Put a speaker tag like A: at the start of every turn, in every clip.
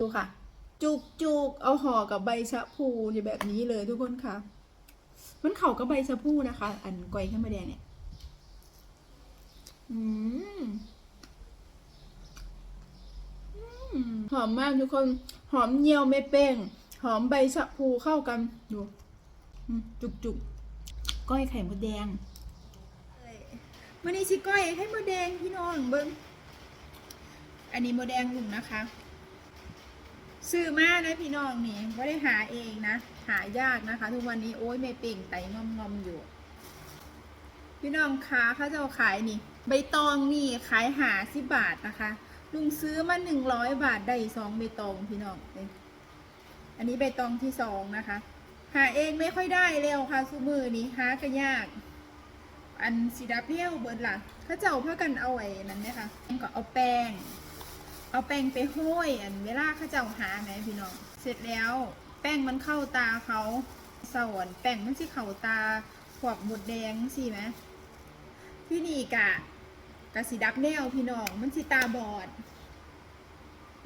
A: ดูค่ะ จุกจุกเอาห่อกับใบชะพูอยู่แบบนี้เลยทุกคนค่ะ มันเข่ากับใบชะพูนะคะ อันก้อยข้าวมาแดงเนี่ย อืมหอมมากทุกคน หอมเนียวไม่เป้ง หอมใบชะพูเข้ากันดูจุกจุกก้อยไข่มดแดงมันนี้ชิก้อยไข่มดแดงพี่น้องเบิ้งอันนี้มดแดงหนุ่มนะคะ ซื้อมานะพี่น้องนี่ไม่ได้หาเองนะ หายากนะคะ ทุกวันนี้โอ้ยไม่เป่งไตงอมงอมอยู่ พี่น้องคะเขาจะาขายนี่ ใบตองนี่ขายหาสิบาทนะคะ ลุงซื้อมาหนึ่งร้อยบาทได้สองใบตองพี่น้องอันนี้ใบตองที่สองนะคะ หาเองไม่ค่อยได้เร็วค่ะซูมือนี้หาก็ยาก อันสีดับเปี้ยวเบิร์ดล่ะเขาจะเอาผ้ากันเอาไว้นั้นไหมคะก็เอาแป้ง เอาแป้งไปห้อยอันเวลาเขาเจ้าหาไหมพี่น้อง เสร็จแล้วแป้งมันเข้าตาเขาสวนแป้งมันสิเข้าตาพวกหมดแดงสิไหมพี่นี่กะกะสีดับแนวพี่น้องมันสิตาบอด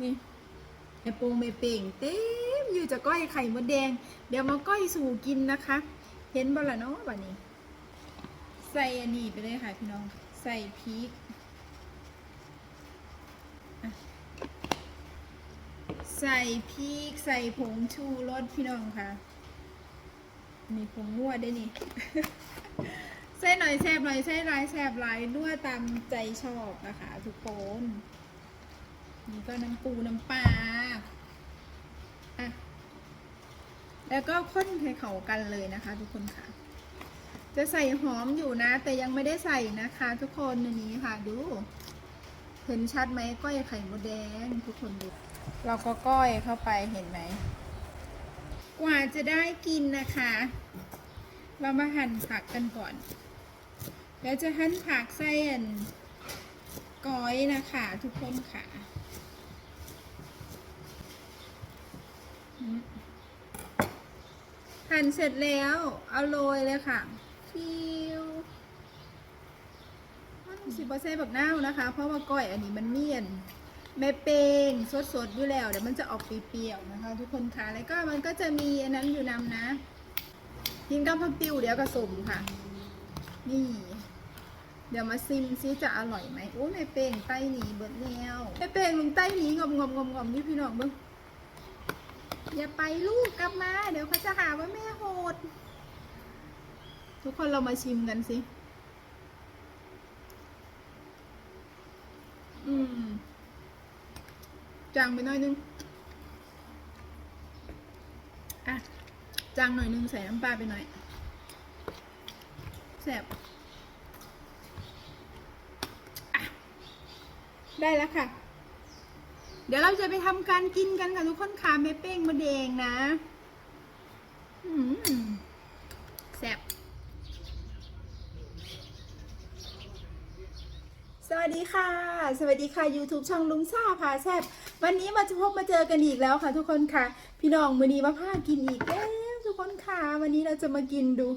A: นี่ไอโปงไม่เป่งเต็มอยู่จะก้อยไข่มดแดง เดี๋ยวมาก้อยสู่กินนะคะ เห็นบ่ละเนาะบัดนี้ ใส่อันนี้ไปเลยค่ะพี่น้อง ใส่พริก ใส่พริกใส่ผงชูรสพี่น้องค่ะ มีผงนวดด้วยนี่ ใส่หน่อยแซบหน่อยใส่ลายแซบลายนวดตามใจชอบนะคะทุกคนนี่ก็น้ำปูน้ำปลาอะแล้วก็ข้นให้เข้ากันเลยนะคะ ทุกคนค่ะ จะใส่หอมอยู่นะ แต่ยังไม่ได้ใส่นะคะ ทุกคนอันนี้ค่ะ ดู เห็นชัดไหมก้อยไข่มดแดงทุกคนดู เราก็ก้อยเข้าไปเห็นไหม กว่าจะได้กินนะคะ เรามาหั่นผักกันก่อน แล้วจะหั่นผักใส่อันก้อยนะคะทุกคนค่ะหั่นเสร็จแล้ว เอาโรยเลยค่ะ ฟิวมันสิบเซบักนานะคะ เพราะว่าก้อยอันนี้มันเมี่ยน แม่เป้งสดๆอยู่แล้วเดี๋ยวมันจะออกเปรี้ยวๆนะคะ ทุกคนค่ะแล้วก็มันก็จะมีอันนั้นอยู่นำนะกินกับผักติวเดี๋ยวกระสมค่ะ นี่ เดี๋ยวมาซิมซิจะอร่อยไหมโอ้แม่เป้งไต้หนีเบิดแล้วแม่เป้งลุงไต้หนีงอมงอมงอมงอมนี่พี่น้องเบิ้งอย่าไปลูกกลับมา เดี๋ยวเขาจะหาว่าแม่โหด ทุกคนเรามาชิมกันสิอืม จางไปหน่อยนึง อะ จางหน่อยนึงใส่น้ำปลาไปหน่อยแซ่บได้แล้วค่ะ เดี๋ยวเราจะไปทำการกินกันค่ะทุกคนค่ะไม่เป้งมาแดงนะ อืมแซ่บ สวัส ดีค่ะ สวัสดีค่ะ YouTube ช่องลุงซ่าพาแซบวันนี้มาพบมาเจอกันอีกแล้วค่ะ ทุกคนค่ะ พี่น้องมือนี้มาพากินอีกแล้วทุกคนค่ะ วันนี้เราจะมากินดู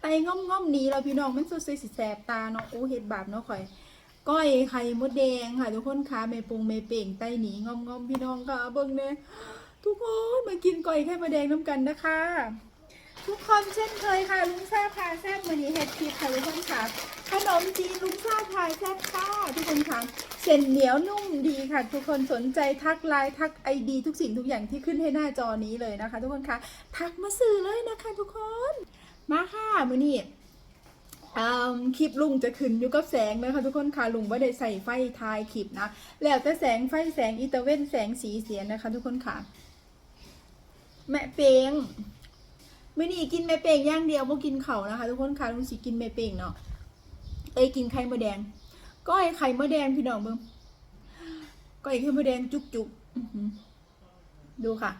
A: ไตง่อมง่อมนี้เราพี่น้องมันสดๆสิแสบตาเนาะโอ้เห็ดบาปเนาะข่อย ก้อยไข่มดแดงค่ะ ทุกคนค่ะเมปุงเมเป่งไตหนีง่อมง่อมพี่น้องค่ะเบิ่งเนี่ยทุกคนมากินก้อยไข่มดแดงน้ำกันนะคะ ทุกคนเช่นเคยค่ะลุงแซ่าพาแซ่บวันนี้เฮ็ดคลิปค่ะทุกคนค่ะขนมจีนลุงแซ่าพาแซ่บค่ะทุกคนค่ะเส้นเหนียวนุ่มดีค่ะ ทุกคนสนใจทักไลน์ทักไอดีทุกสิ่งทุกอย่างที่ขึ้นให้หน้าจอนี้เลยนะคะ ทุกคนค่ะทักมาสื่อเลยนะคะ ทุกคนมาค่ะมื้อนี้คลิปลุงจะขึ้นอยู่กับแสงนะคะทุกคนค่ะลุงไม่ได้ใส่ไฟทายคลิปนะแล้วแต่แสงไฟแสงอีเตาเวนแสงสีเสียงนะคะ ทุกคนค่ะ แม่เปง มื่อนี้กินแม่เป่งย่างเดียวบ่กินเขานะคะ ทุกคนค่ะลุงสิกินแม่เป่งเนาะเอ้ยกินไข่มดแดงก้อยไข่มดแดงพี่น้องเบิ่งก้อยไข่มดแดงจุกจุกดูค่ะ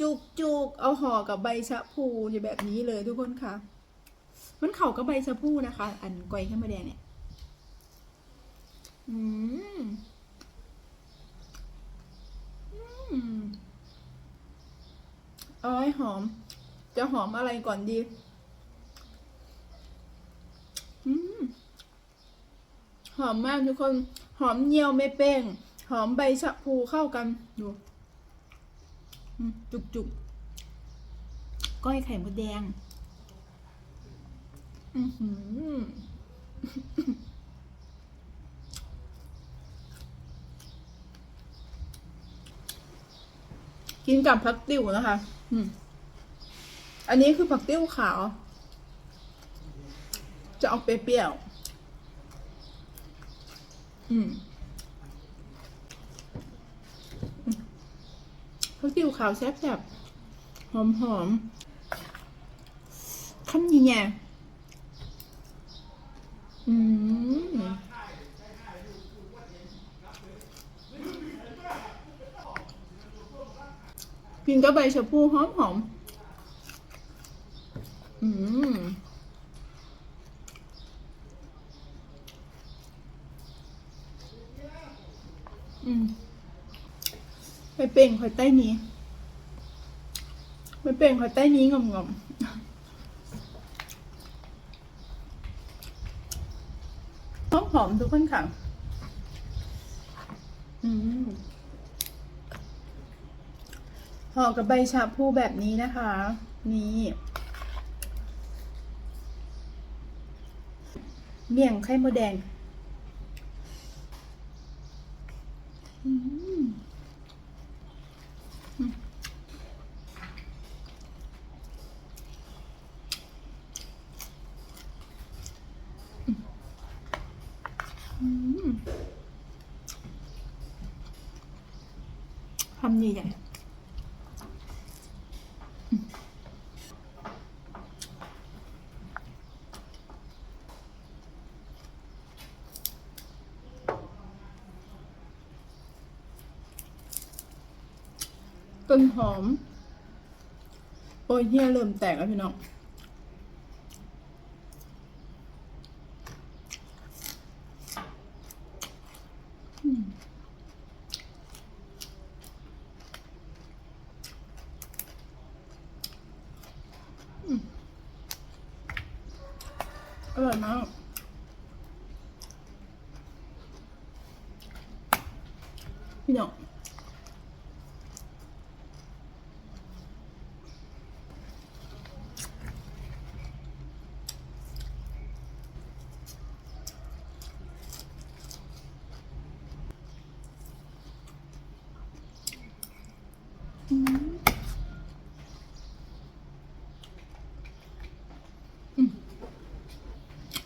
A: จุกจุกเอาห่อกับใบชะพูอยู่แบบนี้เลยทุกคนค่ะ มันเข่ากับใบชะพูนะคะ อันก้อยไข่มดแดงเนี่ย อืมอืมเอ้ย หอม จะหอมอะไรก่อนดีอืมหอมมากทุกคน หอมเนียวไม่เป้ง หอมใบชะพูเข้ากันดูอืมจุกจุกก้อยไข่มดแดง อือหือกินกับผักติ้วนะคะ อืม อันนี้คือผักติ้วขาว จะออกเปรี้ยวๆอืมผักติ้วขาวแซ่บๆ หอมๆคำยังไงอืมกินกับใบชะพูหอมหอม อืมอืมไปเป่งคอยใต้นี้ไปเป่งคอยใต้นี้งอมงอมหอมหอมทุกคนค่ะอืมห่อกับใบชาพูแบบนี้นะคะ นี่ เมี่ยงไข่มดแดงอืมอืมอืมทำใหญ่ๆ นหอม โอ้ยเฮียเริ่มแตกแล้วพี่น้องอร่อยมากพี่น้อง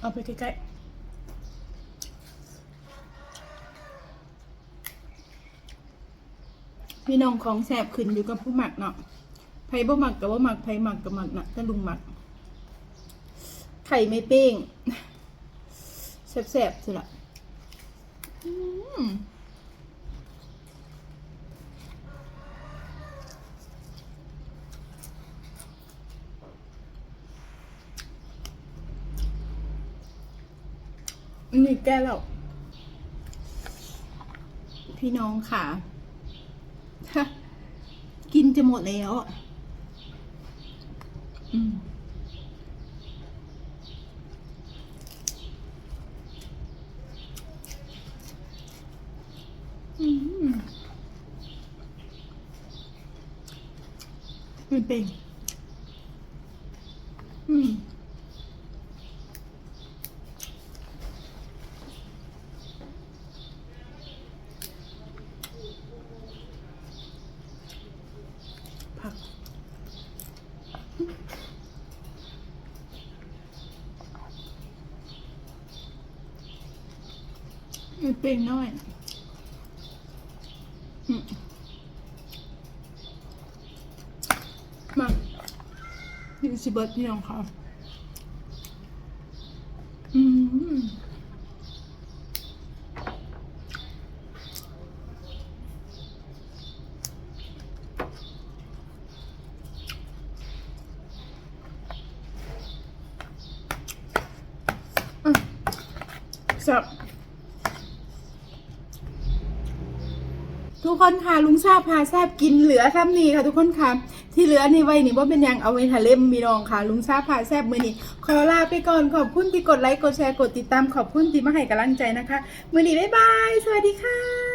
A: เอาไปใกล้ๆพี่น้องของแสบขึ้นอยู่กับผู้หมักเนาะไผ่บ่หมักกับว่าหมักไผ่หมักกับหมักนะถ้าลุงหมัก ไข่ไม่เป้งแสบๆสิละอืม นี่แก้แล้วพี่น้องค่ะ กินจะหมดแล้วอืมอืมมันเป็น อืม ผักมันเป็นน้อยมมานี่สิเบิร์ดพี่น้องค่ะ อืม ซับทุกคนค่ะลุงชาบพาแซบกินเหลือซ้ำนี่ค่ะ ทุกคนค่ะ ที่เหลือในไว้นี่ว่าเป็นยังเอาไว้ทะเลมมีรองค่ะ ลุงชาบพาแซบมือนี่ขอลาไปก่อนขอบคุณที่กดไลค์กดแชร์กดติดตามขอบคุณที่มาให้กำลังใจนะคะ มือนี่บ๊ายบาย สวัสดีค่ะ